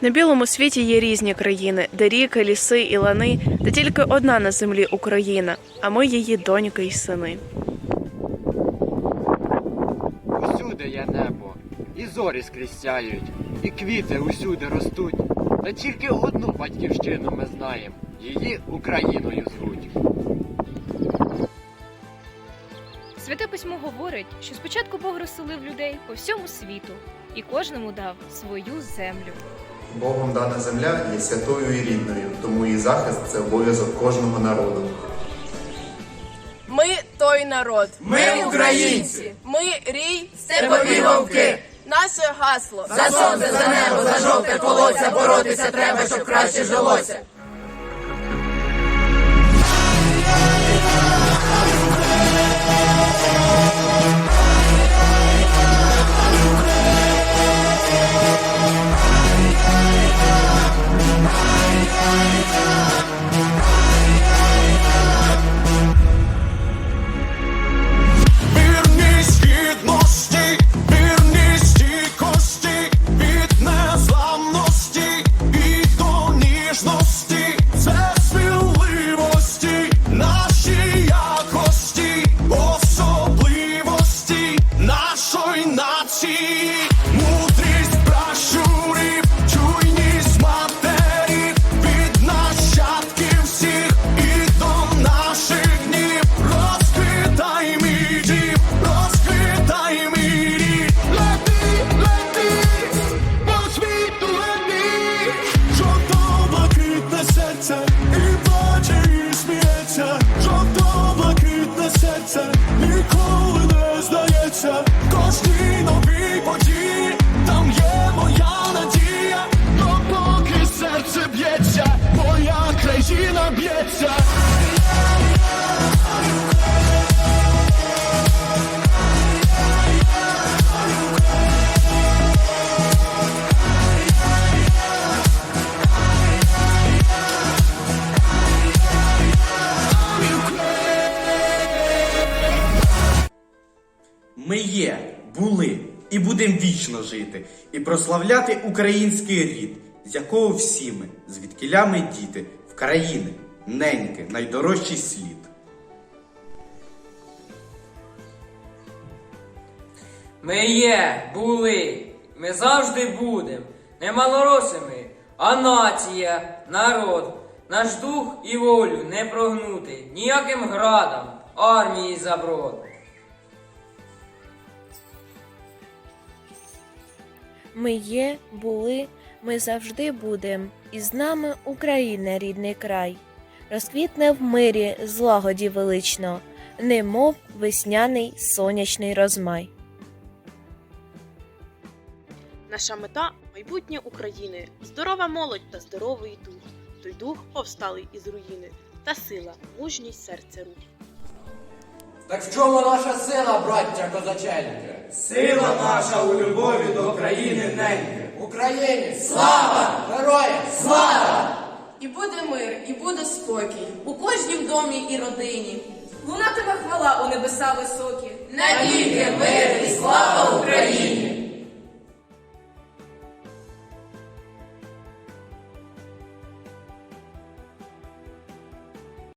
На білому світі є різні країни, де ріки, ліси і лани, де тільки одна на землі Україна, а ми її доньки й сини. Усюди є небо, і зорі скрізь сяють, і квіти усюди ростуть. Та тільки одну батьківщину ми знаємо, її Україною звуть. Святе письмо говорить, що спочатку Бог розселив людей по всьому світу і кожному дав свою землю. Богом дана земля є святою і рідною, тому її захист це обов'язок кожного народу. Ми той народ. Ми українці. Ми рій Степові вовки. Наше гасло. За сонце, за небо, за жовте колося боротися треба, щоб краще жилося. It's a miracle. Ми є, були і будемо вічно жити, і прославляти український рід, з якого всі ми, звідкиля діти, в країни, неньки, найдорожчий слід. Ми є, були, ми завжди будем. Не малороси ми, а нація, народ. Наш дух і волю не прогнути ніяким градам, армії заброд. Ми є, були, ми завжди будем, і з нами Україна, рідний край. Розквітне в мирі, злагоді велично, немов весняний сонячний розмай. Наша мета майбутнє України, здорова молодь та здоровий дух. Той дух повсталий із руїни, та сила, мужність серця рух. Так в чому наша сила, браття козаченьки? Сила наша у любові до країни неньки. Україні слава! Героям слава! І буде мир, і буде спокій у кожнім домі і родині. Лунатиме хвала у небеса високі. Навіки мир і слава Україні!